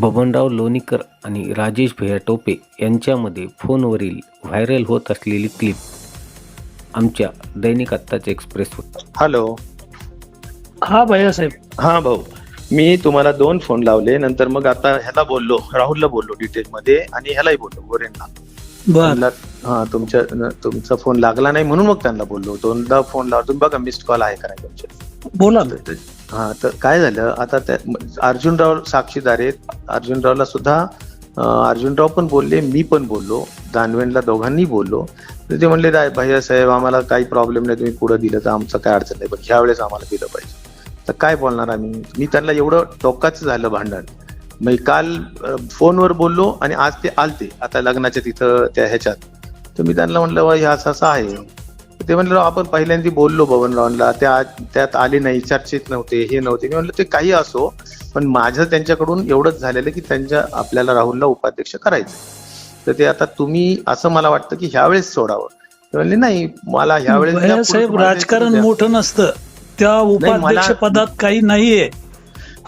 बबनराव लोणीकर आणि राजेश भैया टोपे यांच्यामध्ये फोनवरील व्हायरल होत असलेली क्लिप आमच्या दैनिक आत्ताच एक्सप्रेसवर हॅलो. हा भैयासाहेब हा भाऊ. मी तुम्हाला दोन फोन लावले नंतर मग आता ह्याला बोललो राहुलला बोललो डिटेल मध्ये आणि ह्यालाही बोललो गोरेंना हा तुमच्या न- तुमचा फोन लागला नाही म्हणून मग त्यांना बोललो. दोनदा फोन लावला तुम्ही बघा मिस्ड कॉल आहे का नाही तुमचे. बोला. हा तर काय झालं? आता त्या अर्जुनराव साक्षीदार आहेत. अर्जुनरावला सुद्धा अर्जुनराव पण बोलले मी पण बोललो. दानवेंडला दोघांनी बोललो. तर ते म्हणले राय भैया साहेब आम्हाला काही प्रॉब्लेम नाही तुम्ही पुढे दिलं तर आमचं काय अडचण नाही पण ह्या वेळेस आम्हाला दिलं पाहिजे. तर काय बोलणार आम्ही? मी त्यांना एवढं टोकाचं झालं भांडण. मी काल फोनवर बोललो आणि आज ते आलते. आता लग्नाच्या तिथं त्या ह्याच्यात. तर मी त्यांना म्हणलं "वा, ह्या असं असं आहे. ते म्हणलं आपण पहिल्यांदा बोललो बबनरावांना त्या त्यात आले नाही चर्चेत नव्हते हे नव्हते. मी म्हणलं ते काही असो पण माझं त्यांच्याकडून एवढंच झालेलं की त्यांच्या आपल्याला राहुलला उपाध्यक्ष करायचं. तर ते आता तुम्ही असं मला वाटतं की ह्यावेळेस सोडावं. ते म्हणले नाही मला ह्यावेळेस तुम्हाला राजकारण द्यायचं द्या." मोठं नसतं. त्या उपाध्यक्ष पदात काही नाहीये.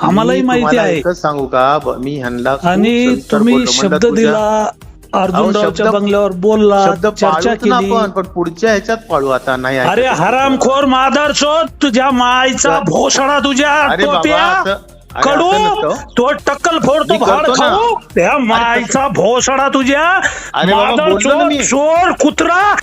आम्हालाही माहिती आहे. सांगू का? मी ह्यांना आणि तुम्ही शब्द दिला अर्जुनरावच्या शब्द- बंगल्यावर बोलला चर्चा केली पण पुढच्या ह्याच्यात पाळू आता नाही अरे. हरामखोर मादरचोद तुझ्या मायचा भोसडा तुझ्या टोप्या कडू. तो टक्कल फोडतो भाड. खाऊ त्या मायचा भोसडा तुझ्या अरे बाबा, बोललो ना मादरचोद मी. चोर कुत्रा